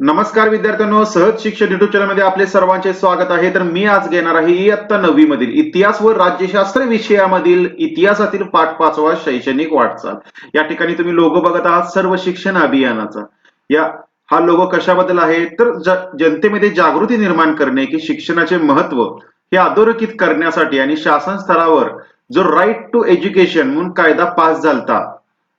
नमस्कार विद्यार्थ्यांनो सहज शिक्षण युट्यूब चॅनलमध्ये आपले सर्वांचे स्वागत आहे. तर मी आज घेणार आहे इयत्ता नववी मधील इतिहास व राज्यशास्त्र विषयामधील इतिहासातील पाठ पाचवा शैक्षणिक वाटचाल. या ठिकाणी तुम्ही लोगो बघत आहात सर्व शिक्षण अभियानाचा. या हा लोगो कशाबद्दल आहे? तर जनतेमध्ये जागृती निर्माण करणे की शिक्षणाचे महत्त्व हे अधोरेखित करण्यासाठी आणि शासन स्तरावर जो राईट टू एज्युकेशन म्हणून कायदा पास झालता.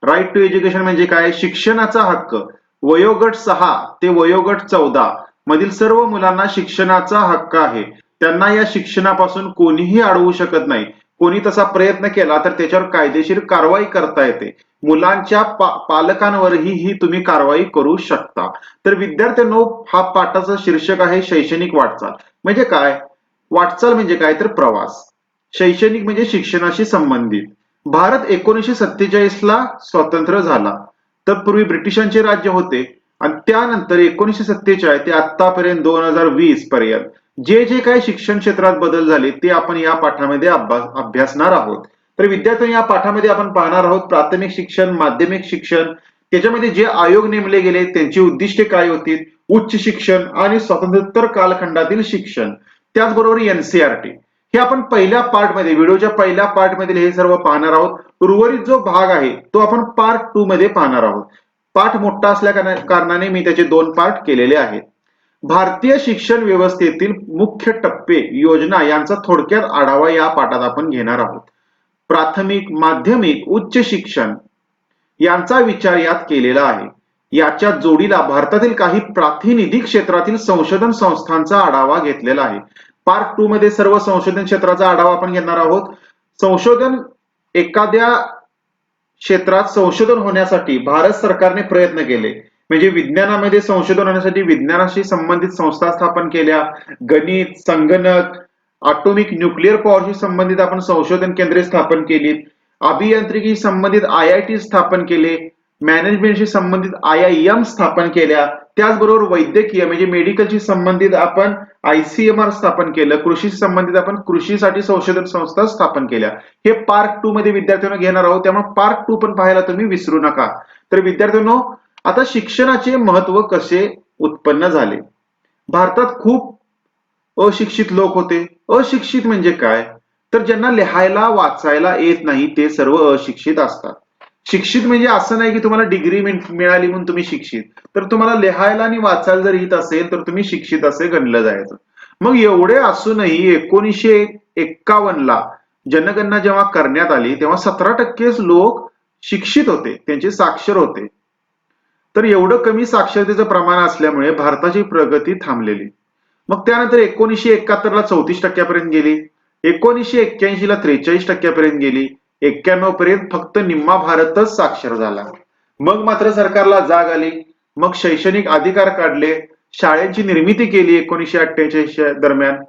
राईट टू एज्युकेशन म्हणजे काय? शिक्षणाचा हक्क. वयोगट सहा ते वयोगट चौदा मधील सर्व मुलांना शिक्षणाचा हक्क आहे. त्यांना या शिक्षणापासून कोणीही अडवू शकत नाही. कोणी तसा प्रयत्न केला तर त्याच्यावर कायदेशीर कारवाई करता येते. मुलांच्या पा- पालकांवरही ही तुम्ही कारवाई करू शकता. तर विद्यार्थ्यांनो हा पाठाचं शीर्षक आहे शैक्षणिक वाटचाल. म्हणजे काय? वाटचाल म्हणजे काय? तर प्रवास. शैक्षणिक म्हणजे शिक्षणाशी संबंधित. भारत एकोणीसशे सत्तेचाळीस ला स्वतंत्र झाला. तत्पूर्वी ब्रिटिशांचे राज्य होते आणि त्यानंतर एकोणीसशे सत्तेचाळीस ते आतापर्यंत दोन हजार वीस पर्यंत जे जे काही शिक्षण क्षेत्रात बदल झाले ते आपण या पाठामध्ये अभ्यासणार आहोत. तर विद्यार्थ्यांनी या पाठामध्ये आपण पाहणार आहोत प्राथमिक शिक्षण माध्यमिक शिक्षण त्याच्यामध्ये जे आयोग नेमले गेले त्यांची उद्दिष्टे काय होती उच्च शिक्षण आणि स्वातंत्र्योत्तर कालखंडातील शिक्षण. त्याचबरोबर एनसीआरटी हे आपण पहिल्या पार्टमध्ये व्हिडिओच्या पहिल्या पार्टमध्ये हे सर्व पाहणार आहोत. उर्वरित जो भाग आहे तो आपण पार्ट टू मध्ये पाहणार आहोत. पाठ मोठा असल्या कारणाने मी त्याचे दोन पार्ट केलेले आहेत. भारतीय शिक्षण व्यवस्थेतील मुख्य टप्पे योजना यांचा थोडक्यात आढावा या पाठात आपण घेणार आहोत. प्राथमिक माध्यमिक उच्च शिक्षण यांचा विचार यात केलेला आहे. याच्या जोडीला भारतातील काही प्रातिनिधिक क्षेत्रातील संशोधन संस्थांचा आढावा घेतलेला आहे. पार्ट टू मध्ये सर्व संशोधन क्षेत्राचा आढावा आपण घेणार आहोत. संशोधन एखाद्या क्षेत्रात संशोधन होण्यासाठी भारत सरकारने प्रयत्न केले. म्हणजे विज्ञानामध्ये संशोधन होण्यासाठी विज्ञानाशी संबंधित संस्था स्थापन केल्या. गणित संगणक ऑटोमिक न्यूक्लिअर पॉवरशी संबंधित आपण संशोधन केंद्रे स्थापन केली अभियांत्रिकी संबंधित आय आय टी स्थापन केले. मॅनेजमेंटशी संबंधित आय आय एम स्थापन केल्या. त्याचबरोबर वैद्यकीय म्हणजे मेडिकलशी संबंधित आपण आयसीएमआर स्थापन केलं. कृषीशी संबंधित आपण कृषीसाठी संशोधन संस्था स्थापन केल्या. हे पार्ट टू मध्ये विद्यार्थ्यांना घेणार आहोत. त्यामुळे पार्ट टू पण पाहायला तुम्ही विसरू नका. तर विद्यार्थ्यांनो आता शिक्षणाचे महत्त्व कसे उत्पन्न झाले? भारतात खूप अशिक्षित लोक होते. अशिक्षित म्हणजे काय? तर ज्यांना लिहायला वाचायला येत नाही ते सर्व अशिक्षित असतात. शिक्षित म्हणजे असं नाही की तुम्हाला डिग्री मिळाली म्हणून तुम्ही शिक्षित. तर तुम्हाला लिहायला आणि वाचायला जर येत असेल तर तुम्ही शिक्षित असे गणलं जायचं. मग एवढे असूनही एकोणीसशे एक्कावन्न ला जनगणना जेव्हा करण्यात आली तेव्हा सतरा टक्केच लोक शिक्षित होते त्यांचे साक्षर होते. तर एवढं कमी साक्षरतेचं प्रमाण असल्यामुळे भारताची प्रगती थांबलेली. मग त्यानंतर एकोणीसशे एकाहत्तरला चौतीस टक्क्यापर्यंत गेली एकोणीसशे एक्क्याऐंशी ला त्रेचाळीस टक्क्यापर्यंत गेली एक्क्याण्णव पर्यंत फक्त निम्मा भारतच साक्षर झाला. मग मात्र सरकारला जाग आली. मग शैक्षणिक अधिकार काढले. शाळेची निर्मिती केली एकोणीशे अठ्ठ्याऐंशी दरम्यान.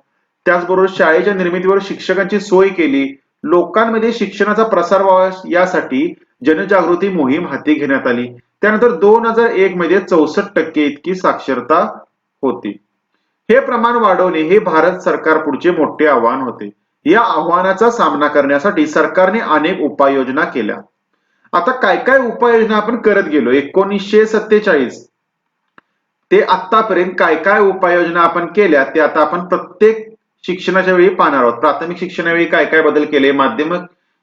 त्याचबरोबर शाळेच्या निर्मितीवर शिक्षकांची सोय केली. लोकांमध्ये शिक्षणाचा प्रसार व्हावा यासाठी जनजागृती मोहीम हाती घेण्यात आली. त्यानंतर दोन हजार एक मध्ये चौसष्ट टक्के इतकी साक्षरता होती. हे प्रमाण वाढवणे हे भारत सरकार पुढचे मोठे आव्हान होते. या आव्हानाचा सामना करण्यासाठी सरकारने अनेक उपाययोजना केल्या. आता काय काय उपाययोजना आपण करत गेलो? एकोणीसशे सत्तेचाळीस. ते आतापर्यंत काय काय उपाययोजना आपण केल्या ते आता आपण प्रत्येक शिक्षणाच्या वेळी पाहणार आहोत. प्राथमिक शिक्षणावेळी काय काय बदल केले माध्यमिक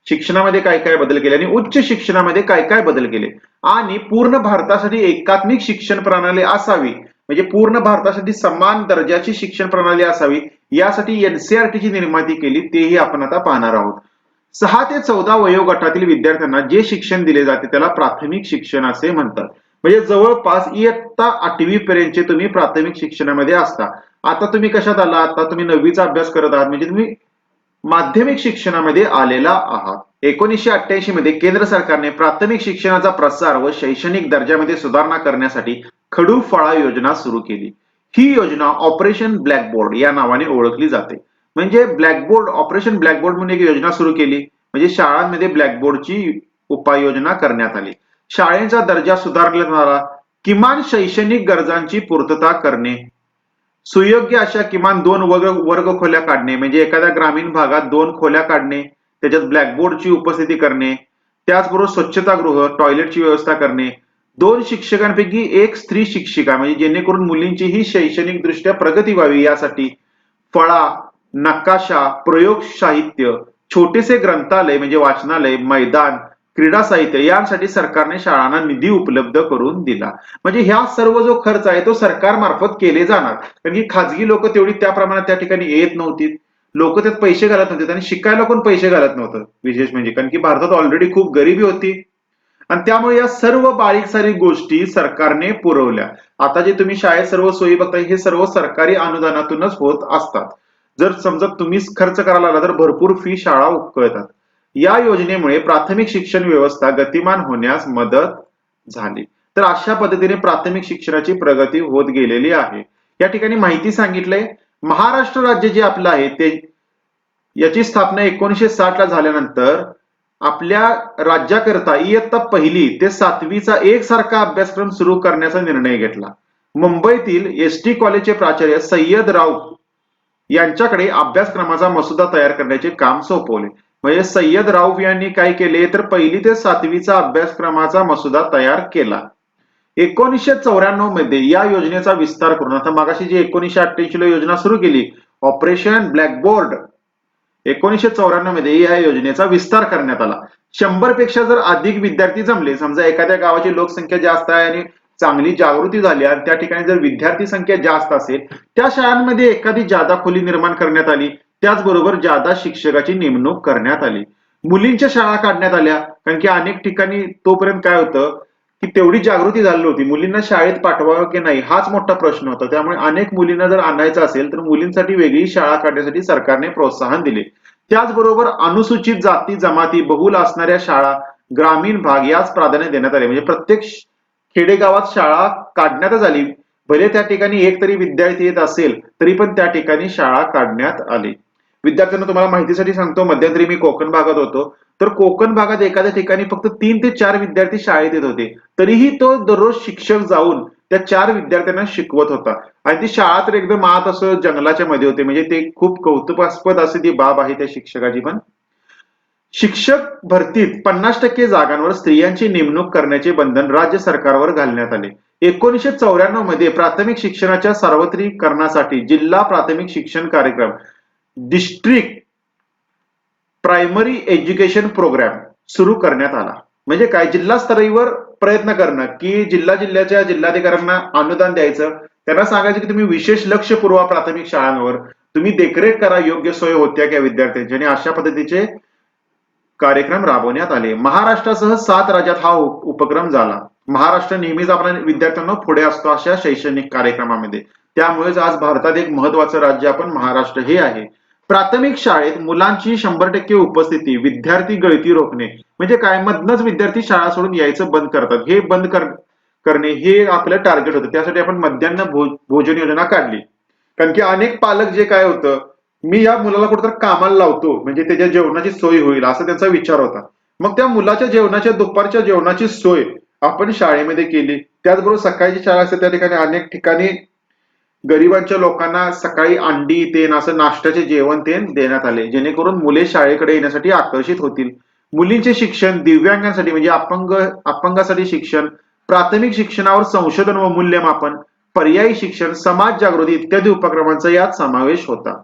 शिक्षणामध्ये काय काय बदल केले आणि उच्च शिक्षणामध्ये काय काय बदल केले? आणि पूर्ण भारतासाठी एकात्मिक शिक्षण प्रणाली असावी म्हणजे पूर्ण भारतासाठी समान दर्जाची शिक्षण प्रणाली असावी यासाठी एनसीआरटीची निर्मिती केली तेही आपण आता पाहणार आहोत. सहा ते चौदा वयोगटातील विद्यार्थ्यांना जे शिक्षण दिले जाते त्याला प्राथमिक शिक्षण असे म्हणतात. म्हणजे जवळपास इयत्ता आठवी पर्यंतचे तुम्ही प्राथमिक शिक्षणामध्ये असता. आता तुम्ही कशात आला? आता तुम्ही नववीचा अभ्यास करत आहात. म्हणजे तुम्ही माध्यमिक शिक्षणामध्ये आलेला आहात. एकोणीसशे अठ्ठ्याऐंशी मध्ये केंद्र सरकारने प्राथमिक शिक्षणाचा प्रसार व शैक्षणिक दर्जामध्ये सुधारणा करण्यासाठी खडू फळा योजना सुरू केली. ही योजना ऑपरेशन ब्लॅकबोर्ड या नावाने ओळखली जाते. म्हणजे ब्लॅकबोर्ड ऑपरेशन ब्लॅकबोर्ड म्हणून एक योजना सुरू केली. म्हणजे शाळांमध्ये ब्लॅकबोर्डची उपाययोजना करण्यात आली. शाळेचा दर्जा सुधारण्याद्वारा किमान शैक्षणिक गरजांची पूर्तता करणे सुयोग्य अशा किमान दोन वर्ग वर्ग खोल्या काढणे म्हणजे एखाद्या ग्रामीण भागात दोन खोल्या काढणे त्याच्यात ब्लॅकबोर्डची उपस्थिती करणे त्याचबरोबर स्वच्छतागृह टॉयलेटची व्यवस्था करणे दोन शिक्षकांपैकी एक स्त्री शिक्षिका म्हणजे जेणेकरून मुलींचीही शैक्षणिक दृष्ट्या प्रगती व्हावी यासाठी फळा नकाशा प्रयोग साहित्य छोटेसे ग्रंथालय म्हणजे वाचनालय मैदान क्रीडा साहित्य यांसाठी सरकारने शाळांना निधी उपलब्ध करून दिला. म्हणजे ह्या सर्व जो खर्च आहे तो सरकारमार्फत केले जाणार. कारण की खाजगी लोक तेवढी त्या प्रमाणात त्या ठिकाणी येत नव्हती लोक त्यात पैसे घालत नव्हते आणि शिकायला कोण पैसे घालत नव्हतं विशेष म्हणजे. कारण की भारतात ऑलरेडी खूप गरिबी होती. आणि त्यामुळे या सर्व बारीक सारीक गोष्टी सरकारने पुरवल्या. आता जे तुम्ही शाळेत सर्व सोयी बघताय हे सर्व सरकारी अनुदानातूनच होत असतात. जर समजा तुम्हीच खर्च करायला लागला तर भरपूर फी शाळा उकळतात. या योजनेमुळे प्राथमिक शिक्षण व्यवस्था गतिमान होण्यास मदत झाली. तर अशा पद्धतीने प्राथमिक शिक्षणाची प्रगती होत गेलेली आहे. या ठिकाणी माहिती सांगितलंय महाराष्ट्र राज्य जे आपलं आहे ते याची स्थापना एकोणीशे साठ ला झाल्यानंतर आपल्या राज्याकरता इयत्ता पहिली ते सातवीचा एकसारखा अभ्यासक्रम सुरू करण्याचा निर्णय घेतला. मुंबईतील एस टी कॉलेजचे प्राचार्य सय्यद राव यांच्याकडे अभ्यासक्रमाचा मसुदा तयार करण्याचे काम सोपवले. म्हणजे सय्यद राऊफ यांनी काय केले तर पहिली ते सातवीचा अभ्यासक्रमाचा मसुदा तयार केला. एकोणीसशे चौऱ्याण्णवमध्ये या योजनेचा विस्तार करून आता मागाशी जी एकोणीसशे अठ्ठ्याऐंशी ला योजना सुरू केली ऑपरेशन ब्लॅकबोर्ड एकोणीसशे चौऱ्याण्णवमध्ये या योजनेचा विस्तार करण्यात आला. शंभरपेक्षा जर अधिक विद्यार्थी जमले समजा एखाद्या गावाची लोकसंख्या जास्त आहे आणि चांगली जागृती झाली आणि त्या ठिकाणी जर विद्यार्थी संख्या जास्त असेल त्या शाळांमध्ये एखादी जादा खोली निर्माण करण्यात आली. त्याचबरोबर जादा शिक्षकाची नेमणूक करण्यात आली. मुलींच्या शाळा काढण्यात आल्या कारण की अनेक ठिकाणी तोपर्यंत काय होतं की तेवढी जागृती झाली होती. मुलींना शाळेत पाठवावं की नाही हाच मोठा प्रश्न होता. त्यामुळे अनेक मुलींना जर आणायचं असेल तर मुलींसाठी वेगळी शाळा काढण्यासाठी सरकारने प्रोत्साहन दिले. त्याचबरोबर अनुसूचित जाती जमाती बहुल असणाऱ्या शाळा ग्रामीण भाग याच प्राधान्य देण्यात आले. म्हणजे प्रत्येक खेडेगावात शाळा काढण्यातच आली. भले त्या ठिकाणी एक तरी विद्यार्थी येत असेल तरी पण त्या ठिकाणी शाळा काढण्यात आली. विद्यार्थ्यांना तुम्हाला माहितीसाठी सांगतो मध्यंतरी मी कोकण भागात होतो. तर कोकण भागात एखाद्या ठिकाणी फक्त तीन ते चार विद्यार्थी शाळेत येत होते. तरीही तो दररोज शिक्षक जाऊन त्या चार विद्यार्थ्यांना शिकवत होता. आणि ती शाळा तर एकदम आत असं जंगलाच्या मध्ये होते. म्हणजे ते खूप कौतुकास्पद असे ती बाब आहे त्या शिक्षकाची पण. शिक्षक भरतीत पन्नास टक्के जागांवर स्त्रियांची नेमणूक करण्याचे बंधन राज्य सरकारवर घालण्यात आले. एकोणीसशे चौऱ्याण्णवमध्ये प्राथमिक शिक्षणाच्या सार्वत्रिकरणासाठी जिल्हा प्राथमिक शिक्षण कार्यक्रम डिस्ट्रिक्ट प्रायमरी एज्युकेशन प्रोग्राम सुरू करण्यात आला. म्हणजे काय? जिल्हा स्तरावर प्रयत्न करणं की जिल्हा जिल्ह्याच्या जिल्हाधिकाऱ्यांना अनुदान द्यायचं. त्यांना सांगायचं की तुम्ही विशेष लक्ष पुरवा प्राथमिक शाळांवर. तुम्ही देखरेख करा योग्य सोय होत्या त्या विद्यार्थ्यांची? आणि अशा पद्धतीचे कार्यक्रम राबवण्यात आले. महाराष्ट्रासह सात राज्यात हा उपक्रम झाला. महाराष्ट्र नेहमीच आपल्या विद्यार्थ्यांना पुढे असतो अशा शैक्षणिक कार्यक्रमामध्ये. त्यामुळेच आज भारतात एक महत्वाचं राज्य आपण महाराष्ट्र हे आहे. प्राथमिक शाळेत मुलांची शंभर टक्के उपस्थिती विद्यार्थी गळती रोखणे म्हणजे काय? मधनच विद्यार्थी शाळा सोडून यायचं बंद करतात. हे बंद कर करणे हे आपलं टार्गेट होतं. त्यासाठी आपण मध्यान्ह भोजन योजना काढली. कारण की अनेक पालक जे काय होतं मी या मुलाला कुठेतरी कामाला लावतो म्हणजे त्याच्या जेवणाची सोय होईल असा त्यांचा विचार होता. मग त्या मुलाच्या जेवणाच्या दुपारच्या जेवणाची सोय आपण शाळेमध्ये केली. त्याचबरोबर सकाळची शाळा असते त्या ठिकाणी अनेक ठिकाणी गरिबांच्या लोकांना सकाळी अंडी तेन असं नाश्त्याचे जेवण तेन देण्यात आले जेणेकरून मुले शाळेकडे येण्यासाठी आकर्षित होतील. मुलींचे शिक्षण दिव्यांगांसाठी म्हणजे अपंग अपंगासाठी शिक्षण प्राथमिक शिक्षणावर संशोधन व मूल्यमापन पर्यायी शिक्षण समाज जागृती इत्यादी उपक्रमांचा यात समावेश होता.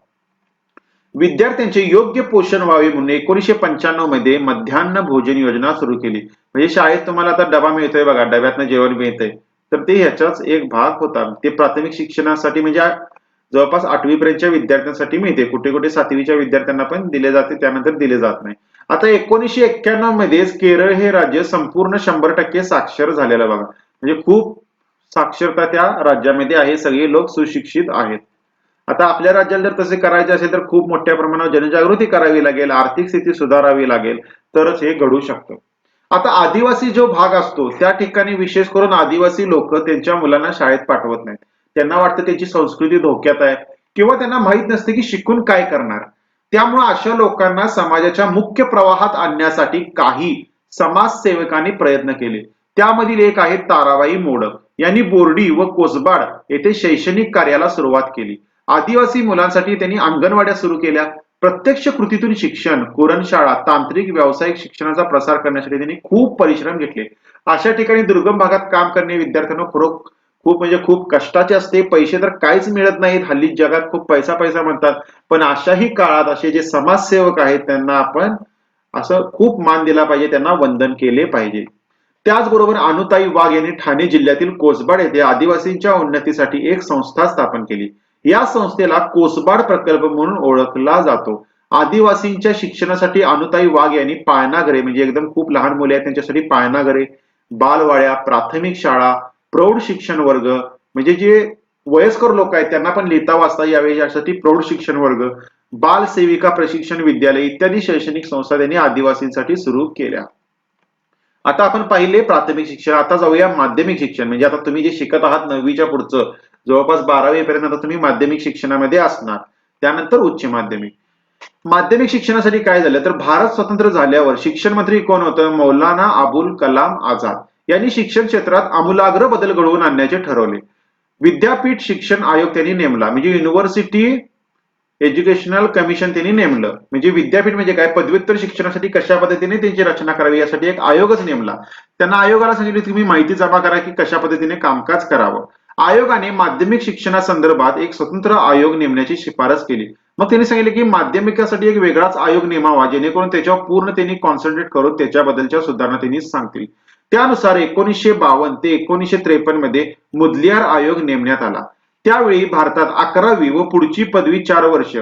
विद्यार्थ्यांचे योग्य पोषण व्हावे म्हणून एकोणीशे पंच्याण्णवमध्ये मध्यान्ह भोजन योजना सुरू केली. म्हणजे शाळेत तुम्हाला आता डबा मिळतोय बघा डब्यातनं जेवण मिळतंय. तर ते ह्याचाच एक भाग होता. ते प्राथमिक शिक्षणासाठी म्हणजे जवळपास आठवीपर्यंतच्या विद्यार्थ्यांसाठी मिळते. कुठे कुठे सातवीच्या विद्यार्थ्यांना पण दिले जाते त्यानंतर दिले जात नाही. आता एकोणीसशे एक्क्याण्णव मध्येच केरळ हे राज्य संपूर्ण शंभर टक्के साक्षर झालेलं बघा. म्हणजे खूप साक्षरता त्या राज्यामध्ये आहे. सगळे लोक सुशिक्षित आहेत. आता आपल्या राज्याला जर तसे करायचे असेल तर खूप मोठ्या प्रमाणावर जनजागृती करावी लागेल. आर्थिक स्थिती सुधारावी लागेल. तरच हे घडू शकतं. आता आदिवासी जो भाग असतो त्या ठिकाणी विशेष करून आदिवासी लोक त्यांच्या मुलांना शाळेत पाठवत नाहीत. त्यांना वाटतं त्यांची संस्कृती धोक्यात आहे. किंवा त्यांना माहीत नसते की शिकून काय करणार. त्यामुळे अशा लोकांना समाजाच्या मुख्य प्रवाहात आणण्यासाठी काही समाजसेवकांनी प्रयत्न केले. त्यामधील एक आहे ताराबाई मोडक. यांनी बोर्डी व कोसबाड येथे शैक्षणिक कार्याला सुरुवात केली. आदिवासी मुलांसाठी त्यांनी अंगणवाड्या सुरू केल्या. प्रत्यक्ष कृतीतून शिक्षण कुरणशाळा तांत्रिक व्यावसायिक शिक्षणाचा प्रसार करण्यासाठी त्यांनी खूप परिश्रम घेतले. अशा ठिकाणी दुर्गम भागात काम करणे विद्यार्थ्यांना खरोख खूप म्हणजे खूप कष्टाचे असते. पैसे तर काहीच मिळत नाहीत. हल्ली जगात खूप पैसा पैसा म्हणतात. पण अशाही काळात असे जे समाजसेवक आहेत त्यांना आपण असं खूप मान दिला पाहिजे. त्यांना वंदन केले पाहिजे. त्याचबरोबर अनुताई वाघ यांनी ठाणे जिल्ह्यातील कोसबाड येथे आदिवासींच्या उन्नतीसाठी एक संस्था स्थापन केली. या संस्थेला कोसबाड प्रकल्प म्हणून ओळखला जातो. आदिवासींच्या शिक्षणासाठी अनुताई वाघ यांनी पाळणाघरे म्हणजे एकदम खूप लहान मुले आहेत त्यांच्यासाठी पाळणाघरे बालवाड्या प्राथमिक शाळा प्रौढ शिक्षण वर्ग म्हणजे जे वयस्कर लोक आहेत त्यांना पण लिहिता वाचता यावे यासाठी प्रौढ शिक्षण वर्ग बाल सेविका प्रशिक्षण विद्यालय इत्यादी शैक्षणिक संस्था त्यांनी आदिवासींसाठी सुरू केल्या. आता आपण पाहिले प्राथमिक शिक्षण आता जाऊया माध्यमिक शिक्षण म्हणजे आता तुम्ही जे शिकत आहात नववीच्या पुढचं जवळपास बारावीपर्यंत आता तुम्ही माध्यमिक शिक्षणामध्ये असणार. त्यानंतर उच्च माध्यमिक. माध्यमिक शिक्षणासाठी काय झालं? तर भारत स्वतंत्र झाल्यावर शिक्षण मंत्री कोण होतं? मौलाना अबुल कलाम आझाद यांनी शिक्षण क्षेत्रात आमूलाग्र बदल घडवून आणण्याचे ठरवले. विद्यापीठ शिक्षण आयोग त्यांनी नेमला. म्हणजे युनिव्हर्सिटी एज्युकेशनल कमिशन त्यांनी नेमलं. म्हणजे विद्यापीठ म्हणजे काय? पदव्युत्तर शिक्षणासाठी कशा पद्धतीने त्यांची रचना करावी यासाठी एक आयोगच नेमला. त्यांना आयोगाला सांगितले तुम्ही माहिती जमा करा की कशा पद्धतीने कामकाज करावं. आयोगाने माध्यमिक शिक्षणासंदर्भात एक स्वतंत्र आयोग नेमण्याची शिफारस केली. मग त्यांनी सांगितले की माध्यमिकासाठी एक वेगळाच आयोग नेमावा जेणेकरून त्याच्यावर पूर्ण त्यांनी कॉन्सन्ट्रेट करून त्याच्याबद्दलच्या सुधारणा त्यांनी सांगतील. त्यानुसार एकोणीसशे बावन्न ते एकोणीसशे त्रेपन्नमध्ये मुदलियार आयोग नेमण्यात आला. त्यावेळी भारतात अकरावी व पुढची पदवी चार वर्ष.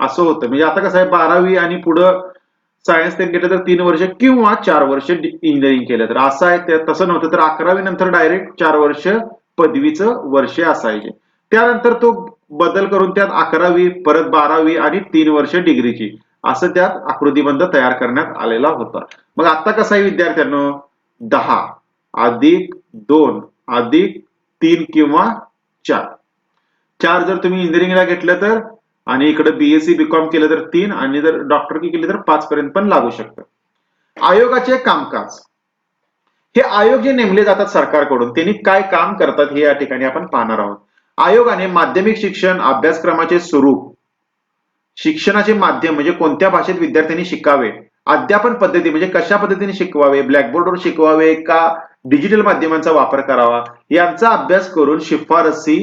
असं होतं. म्हणजे आता कसं आहे बारावी आणि पुढं सायन्स ते केलं तर तीन वर्ष किंवा चार वर्ष इंजिनिअरिंग केलं. तर असं आहे तसं नव्हतं. तर अकरावी नंतर डायरेक्ट चार वर्ष पदवीचं वर्ष असायचे. त्यानंतर तो बदल करून त्यात अकरावी परत बारावी आणि तीन वर्ष डिग्रीची असं त्यात आकृतीबंध तयार करण्यात आलेला होता. मग आता कसं आहे विद्यार्थ्यांनो? दहा अधिक दोन अधिक तीन किंवा चार. चार जर तुम्ही इंजिनिअरिंगला घेतलं तर आणि इकडे बीएससी बीकॉम केलं तर तीन आणि जर डॉक्टर की केली तर पाच पर्यंत पण लागू शकतं. आयोगाचे कामकाज. हे आयोग जे नेमले जातात सरकारकडून. त्यांनी काय काम करतात हे या ठिकाणी आपण पाहणार आहोत. आयोगाने माध्यमिक शिक्षण अभ्यासक्रमाचे स्वरूप शिक्षणाचे माध्यम म्हणजे कोणत्या भाषेत विद्यार्थ्यांनी शिकावे अध्यापन पद्धती म्हणजे कशा पद्धतीने शिकवावे ब्लॅकबोर्डवर शिकवावे का डिजिटल माध्यमांचा वापर करावा यांचा अभ्यास करून शिफारसी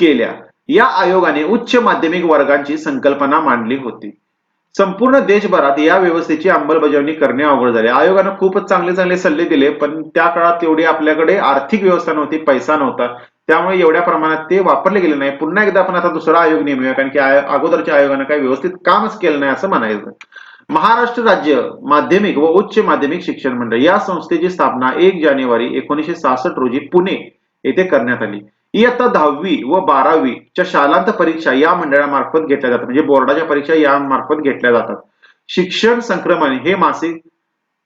केल्या. या आयोगाने उच्च माध्यमिक वर्गांची संकल्पना मांडली होती. संपूर्ण देशभरात या व्यवस्थेची अंमलबजावणी करणे अवघड झाले. आयोगानं खूपच चांगले चांगले सल्ले दिले पण त्या काळात एवढी आपल्याकडे आर्थिक व्यवस्था नव्हती पैसा नव्हता. त्यामुळे एवढ्या प्रमाणात ते वापरले गेले नाही. पुन्हा एकदा आपण आता दुसरा आयोग नेमूया कारण की अगोदरच्या आयोगानं काही व्यवस्थित कामच केलं नाही असं म्हणायचं. महाराष्ट्र राज्य माध्यमिक व उच्च माध्यमिक शिक्षण मंडळ या संस्थेची स्थापना एक जानेवारी एकोणीसशे सहासष्ट रोजी पुणे येथे करण्यात आली. इयत्ता दहावी व बारावीच्या शालांत परीक्षा या मंडळामार्फत घेतल्या जातात. म्हणजे बोर्डाच्या परीक्षा या मार्फत घेतल्या जातात. शिक्षण संक्रमण हे मासिक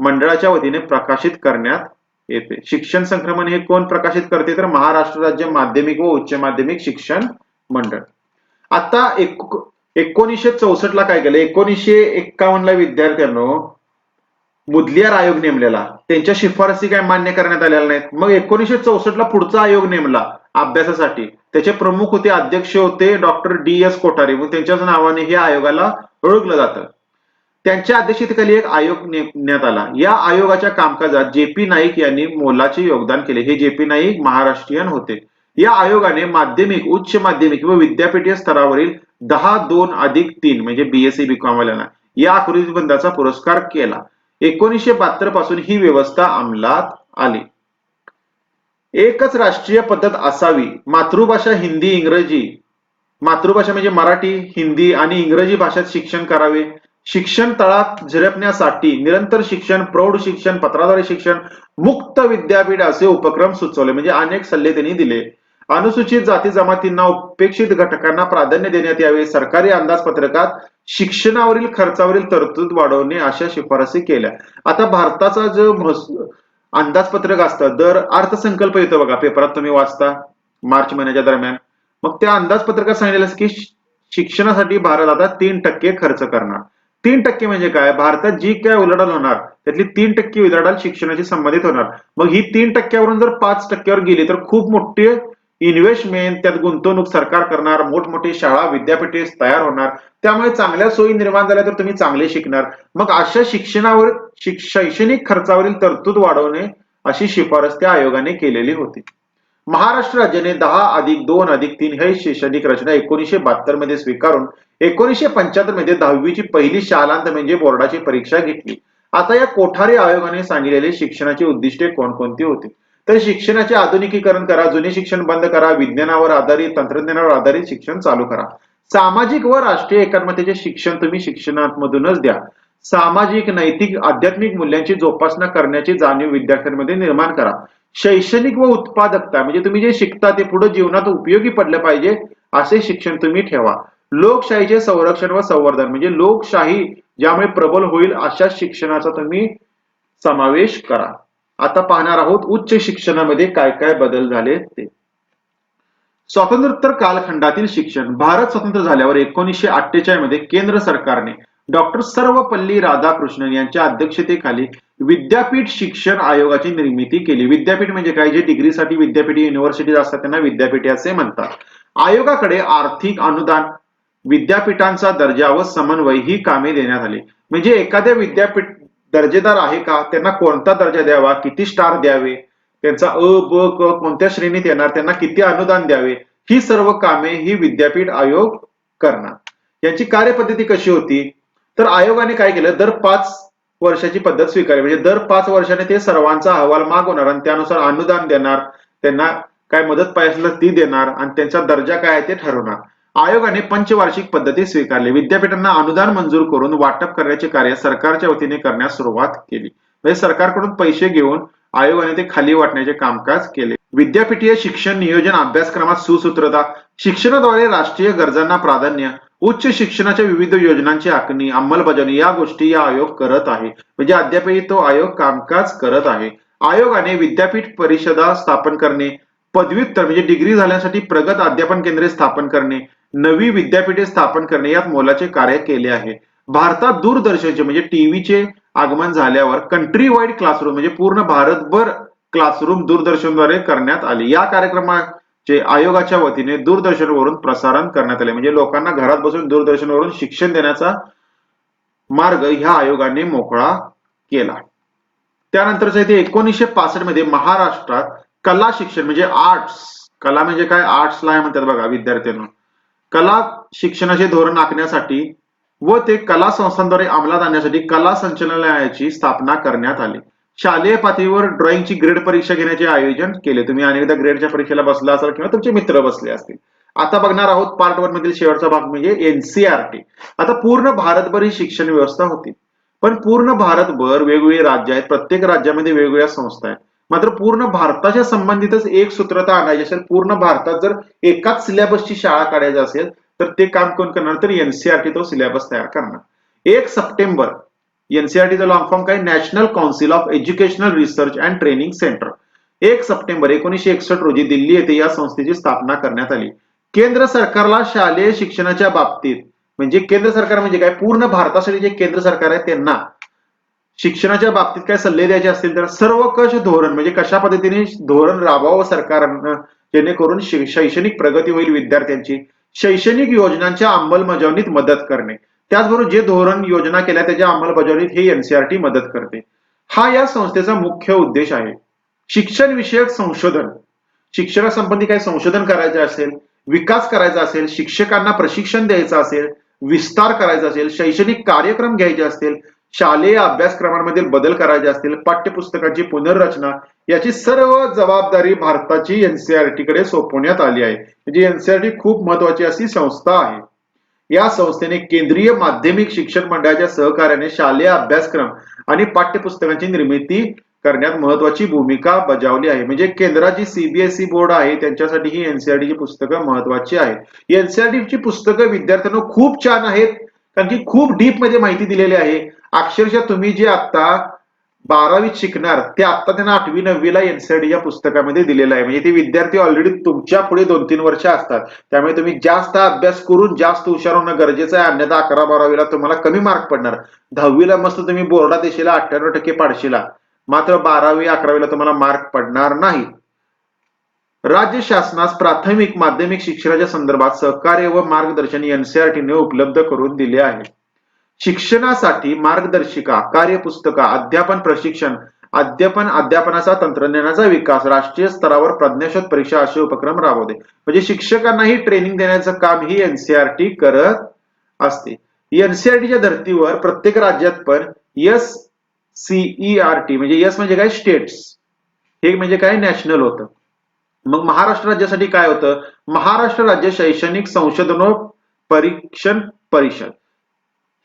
मंडळाच्या वतीने प्रकाशित करण्यात येते. शिक्षण संक्रमण हे कोण प्रकाशित करते? तर महाराष्ट्र राज्य माध्यमिक व उच्च माध्यमिक शिक्षण मंडळ. आता एक एकोणीसशे चौसष्ट ला काय केलं? एकोणीसशे एक्कावन्न ला विद्यार्थ्यांनो मुदलियार आयोग नेमलेला. त्यांच्या शिफारसी काय मान्य करण्यात आलेल्या नाहीत. मग एकोणीसशे चौसष्ट ला पुढचा आयोग नेमला अभ्यासासाठी. त्याचे प्रमुख होते अध्यक्ष होते डॉक्टर डी एस कोठारे. म्हणून त्यांच्याच नावाने हे आयोगाला ओळखलं जातं. त्यांच्या अध्यक्षतेखाली एक आयोग नेमण्यात आला. या आयोगाच्या कामकाजात जे पी नाईक यांनी मोलाचे योगदान केले. हे जे पी नाईक महाराष्ट्रीयन होते. या आयोगाने माध्यमिक उच्च माध्यमिक व विद्यापीठीय स्तरावरील दहा दोन अधिक तीन म्हणजे बीएससी बीकॉम वाल्यांना या आकृतीबंधाचा पुरस्कार केला. एकोणीसशे बहात्तरपासून ही व्यवस्था अंमलात आली. एकच राष्ट्रीय पद्धत असावी मातृभाषा हिंदी इंग्रजी. मातृभाषा म्हणजे मराठी हिंदी आणि इंग्रजी भाषेत शिक्षण करावे. शिक्षण तळात झिरपण्यासाठी निरंतर शिक्षण प्रौढ शिक्षण पत्राद्वारे शिक्षण मुक्त विद्यापीठ असे उपक्रम सुचवले. म्हणजे अनेक सल्ले त्यांनी दिले. अनुसूचित जाती जमातींना उपेक्षित घटकांना प्राधान्य देण्यात यावे. सरकारी अंदाजपत्रकात शिक्षणावरील खर्चावरील तरतूद वाढवणे अशा शिफारसी केल्या. आता भारताचा जो अंदाजपत्रक असतं दर अर्थसंकल्प येतो बघा पेपरात तुम्ही वाचता मार्च महिन्याच्या दरम्यान. मग त्या अंदाजपत्रकात सांगितलं की शिक्षणासाठी भारत आता तीन टक्के खर्च करणार. तीन टक्के म्हणजे काय? भारतात जी काय उलाढाल होणार त्यातली तीन टक्के उलाढाल शिक्षणाशी संबंधित होणार. मग ही तीन टक्क्यावरून जर पाच टक्क्यावर गेली तर खूप मोठे इन्व्हेस्टमेंट त्यात गुंतवणूक सरकार करणार मोठमोठी शाळा विद्यापीठे तयार होणार. त्यामुळे चांगल्या सोयी निर्माण झाल्या तर तुम्ही चांगले शिकणार. मग अशा शिक्षणावर शैक्षणिक खर्चावरील तरतूद वाढवणे अशी शिफारस त्या आयोगाने केलेली होती. महाराष्ट्र राज्याने दहा अधिक दोन अधिक तीन हे शैक्षणिक रचना एकोणीशे बहात्तरमध्ये स्वीकारून एकोणीशे पंच्याहत्तरमध्ये दहावीची पहिली शालांत म्हणजे बोर्डाची परीक्षा घेतली. आता या कोठारी आयोगाने सांगितलेले शिक्षणाची उद्दिष्टे कोणकोणती होती? तर शिक्षणाचे आधुनिकीकरण करा जुने शिक्षण बंद करा विज्ञानावर आधारित तंत्रज्ञानावर आधारित शिक्षण चालू करा. सामाजिक व राष्ट्रीय एकात्मतेचे शिक्षण तुम्ही शिक्षणामधूनच द्या सामाजिक नैतिक आध्यात्मिक मूल्यांची जोपासना करण्याची जाणीव विद्यार्थ्यांमध्ये निर्माण करा. शैक्षणिक व उत्पादकता म्हणजे तुम्ही जे शिकता ते पुढे जीवनात उपयोगी पडलं पाहिजे असे शिक्षण तुम्ही ठेवा. लोकशाहीचे संरक्षण व संवर्धन म्हणजे लोकशाही ज्यामुळे प्रबल होईल अशा शिक्षणाचा तुम्ही समावेश करा. आता पाहणार आहोत उच्च शिक्षणामध्ये काय काय बदल झाले ते. स्वातंत्र्योत्तर कालखंडातील शिक्षण. भारत स्वतंत्र झाल्यावर एकोणीसशे अठ्ठेचाळीसमध्ये केंद्र सरकारने डॉक्टर सर्वपल्ली राधाकृष्णन यांच्या अध्यक्षतेखाली विद्यापीठ शिक्षण आयोगाची निर्मिती केली. विद्यापीठ म्हणजे काय? जे डिग्रीसाठी विद्यापीठ युनिव्हर्सिटीज असतात त्यांना विद्यापीठे असे म्हणतात. आयोगाकडे आर्थिक अनुदान विद्यापीठांचा दर्जा व समन्वय ही कामे देण्यात आली. म्हणजे एखाद्या विद्यापीठ दर्जेदार आहे का? त्यांना कोणता दर्जा द्यावा? किती स्टार द्यावे? त्यांचा अ ब क कोणत्या श्रेणीत येणार? त्यांना किती अनुदान द्यावे? ही सर्व कामे ही विद्यापीठ आयोग करणार. यांची कार्यपद्धती कशी होती? तर आयोगाने काय केलं? दर पाच वर्षाची पद्धत स्वीकारली. म्हणजे दर पाच वर्षाने ते सर्वांचा अहवाल मागवणार आणि त्यानुसार अनुदान देणार. त्यांना काय मदत पाहिजे ती देणार आणि त्यांचा दर्जा काय आहे ते ठरवणार. आयोगाने पंचवार्षिक पद्धती स्वीकारली. विद्यापीठांना अनुदान मंजूर करून वाटप करण्याचे कार्य सरकारच्या वतीने करण्यास सुरुवात केली. म्हणजे सरकारकडून पैसे घेऊन आयोगाने ते खाली वाटण्याचे कामकाज केले. विद्यापीठीय शिक्षण नियोजन अभ्यासक्रमात सुसूत्रता शिक्षणाद्वारे राष्ट्रीय गरजांना प्राधान्य उच्च शिक्षणाच्या विविध योजनांची आखणी अंमलबजावणी या गोष्टी या आयोग करत आहे. म्हणजे अद्यापही तो आयोग कामकाज करत आहे. आयोगाने विद्यापीठ परिषदा स्थापन करणे पदव्युत्तर म्हणजे डिग्री झाल्यासाठी प्रगत अध्यापन केंद्रे स्थापन करणे नवी विद्यापीठे स्थापन करणे यात मोलाचे कार्य केले आहे. भारतात दूरदर्शनचे म्हणजे टीव्हीचे आगमन झाल्यावर कंट्री वाईड क्लासरूम म्हणजे पूर्ण भारतभर क्लासरूम दूरदर्शनद्वारे करण्यात आले. या कार्यक्रमाचे आयोगाच्या वतीने दूरदर्शनवरून प्रसारण करण्यात आले. म्हणजे लोकांना घरात बसून दूरदर्शनवरून शिक्षण देण्याचा मार्ग ह्या आयोगाने मोकळा केला. त्यानंतरच इथे एकोणीसशे पासष्टमध्ये महाराष्ट्रात कला शिक्षण म्हणजे आर्ट्स कला म्हणजे काय? आर्ट्सला म्हणतात बघा विद्यार्थ्यांना. कला शिक्षणाचे धोरण आखण्यासाठी व ते कला संस्थांद्वारे अंमलात आणण्यासाठी कला संचालनालयाची स्थापना करण्यात आली. शालेय पातळीवर ड्रॉइंगची ग्रेड परीक्षा घेण्याचे आयोजन केले. तुम्ही अनेकदा ग्रेडच्या परीक्षेला बसला असाल किंवा तुमचे मित्र बसले असतील. आता बघणार आहोत पार्ट वन मधील शेवटचा भाग म्हणजे एनसीआरटी आता पूर्ण भारतभर ही शिक्षण व्यवस्था होती. पण पूर्ण भारतभर वेगवेगळी राज्य आहेत. प्रत्येक राज्यामध्ये वेगवेगळ्या संस्था आहेत. मात्र पूर्ण भारताच्या संबंधितच एक सूत्रता आणायची असेल पूर्ण भारतात जर एकाच सिलेबसची शाळा काढायची असेल तर ते काम कोण करणार? तर एनसीआरटी तो सिलेबस तयार करणार. एक सप्टेंबर एनसीआरटीचा लॉंग फॉर्म काय? National council of educational research and training centre एक सप्टेंबर एकोणीशे एकसष्ट रोजी दिल्ली येथे या संस्थेची स्थापना करण्यात आली. केंद्र सरकारला शालेय शिक्षणाच्या बाबतीत म्हणजे केंद्र सरकार म्हणजे काय? पूर्ण भारतासाठी जे केंद्र सरकार आहे त्यांना शिक्षणाच्या बाबतीत काय सल्ले द्यायचे असतील तर सर्वकष धोरण म्हणजे कशा पद्धतीने धोरण राबवावं सरकारनं जेणेकरून शैक्षणिक प्रगती होईल विद्यार्थ्यांची शैक्षणिक योजनांच्या अंमलबजावणीत मदत करणे. त्याचबरोबर जे धोरण योजना केल्या त्याच्या अंमलबजावणीत हे एनसीआरटी मदत करते. हा या संस्थेचा मुख्य उद्देश आहे. शिक्षण विषयक संशोधन. शिक्षणासंबंधी काही संशोधन करायचे असेल विकास करायचा असेल शिक्षकांना प्रशिक्षण द्यायचं असेल विस्तार करायचा असेल शैक्षणिक कार्यक्रम घ्यायचे असतील शालेय अभ्यासक्रमांमधील बदल करायचे असतील पाठ्यपुस्तकांची पुनर्रचना याची सर्व जबाबदारी भारताची एनसीआरटी कडे सोपवण्यात आली आहे. म्हणजे एनसीआरटी खूप महत्वाची अशी संस्था आहे. या संस्थेने केंद्रीय माध्यमिक शिक्षण मंडळाच्या सहकार्याने शालेय अभ्यासक्रम आणि पाठ्यपुस्तकांची निर्मिती करण्यात महत्वाची भूमिका बजावली आहे. म्हणजे केंद्राची सीबीएसई बोर्ड आहे त्यांच्यासाठी ही एनसीआरटीची पुस्तकं महत्वाची आहेत. एनसीआरटी ची पुस्तकं विद्यार्थ्यांना खूप छान आहेत. कारण की खूप डीपमध्ये माहिती दिलेली आहे. अक्षरशः तुम्ही जे आता बारावीत शिकणार ते आता त्यांना आठवी नववीला एनसीआरटी या पुस्तकामध्ये दिलेलं आहे. म्हणजे ते विद्यार्थी ऑलरेडी तुमच्यापुढे दोन तीन वर्ष असतात. त्यामुळे तुम्ही जास्त अभ्यास करून जास्त हुशार होणं गरजेचं आहे. अन्यथा अकरा बारावीला तुम्हाला कमी मार्क पडणार. दहावीला मस्त तुम्ही बोर्डात देशीला अठ्ठ्याण्णव टक्के पाडशीला. मात्र बारावी अकरावीला तुम्हाला मार्क पडणार नाही. राज्य शासनास प्राथमिक माध्यमिक शिक्षणाच्या संदर्भात सहकार्य व मार्गदर्शन एनसीआरटीने उपलब्ध करून दिले आहे. शिक्षणासाठी मार्गदर्शिका कार्यपुस्तका अध्यापन प्रशिक्षण अध्यापन अध्यापनाचा तंत्रज्ञानाचा विकास राष्ट्रीय स्तरावर प्रज्ञाशोध परीक्षा असे उपक्रम राबवते. म्हणजे शिक्षकांनाही ट्रेनिंग देण्याचं काम ही एनसीआरटी करत असते. एनसीआरटीच्या धर्तीवर प्रत्येक राज्यात पण एस सीईआरटी म्हणजे एस म्हणजे काय? स्टेट्स हे म्हणजे काय? नॅशनल होतं. मग महाराष्ट्र राज्यासाठी काय होतं? महाराष्ट्र राज्य शैक्षणिक संशोधन परीक्षण परिषद.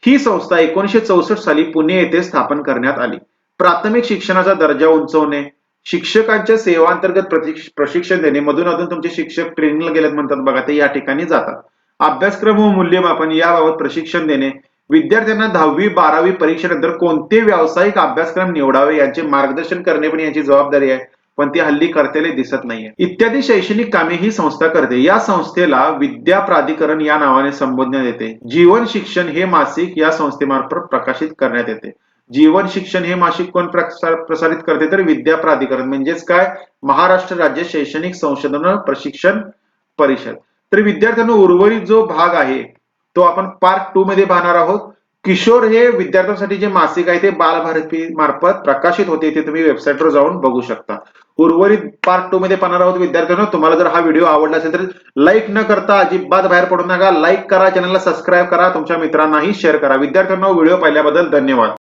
ही संस्था एकोणीशे चौसष्ट साली पुणे येथे स्थापन करण्यात आली. प्राथमिक शिक्षणाचा दर्जा उंचवणे शिक्षकांच्या सेवांतर्गत प्रशिक्षण देणे मधून अधून तुमचे शिक्षक ट्रेनिंगला गेलेत म्हणतात बघा ते या ठिकाणी जातात. अभ्यासक्रम व मूल्यमापन याबाबत प्रशिक्षण देणे विद्यार्थ्यांना दहावी बारावी परीक्षेनंतर कोणते व्यावसायिक अभ्यासक्रम निवडावे यांचे मार्गदर्शन करणे पण याची जबाबदारी आहे. पण ती हल्ली करतेले दिसत नाहीये. इत्यादी शैक्षणिक कामे ही संस्था करते. या संस्थेला विद्या प्राधिकरण या नावाने संबोधण्यात येते. जीवन शिक्षण हे मासिक या संस्थेमार्फत प्रकाशित करण्यात येते. जीवन शिक्षण हे मासिक कोण प्रसारित करते? तर विद्या प्राधिकरण. म्हणजेच काय? महाराष्ट्र राज्य शैक्षणिक संशोधन प्रशिक्षण परिषद. तर विद्यार्थ्यांना उर्वरित जो भाग आहे तो आपण पार्ट टू मध्ये पाहणार आहोत. किशोर हे विद्यार्थ्यांसाठी जे मासिक आहे ते बालभारती मार्फत प्रकाशित होते. ते तुम्ही वेबसाईटवर जाऊन बघू शकता. उर्वरित पार्ट टू मध्ये पाहणार आहोत विद्यार्थ्यांना. तुम्हाला जर हा व्हिडिओ आवडला असेल तर लाईक न करता अजिबात बाहेर पडू नका. लाईक करा चॅनलला सबस्क्राईब करा. तुमच्या मित्रांनाही शेअर करा. विद्यार्थ्यांना व्हिडिओ पाहिल्याबद्दल धन्यवाद.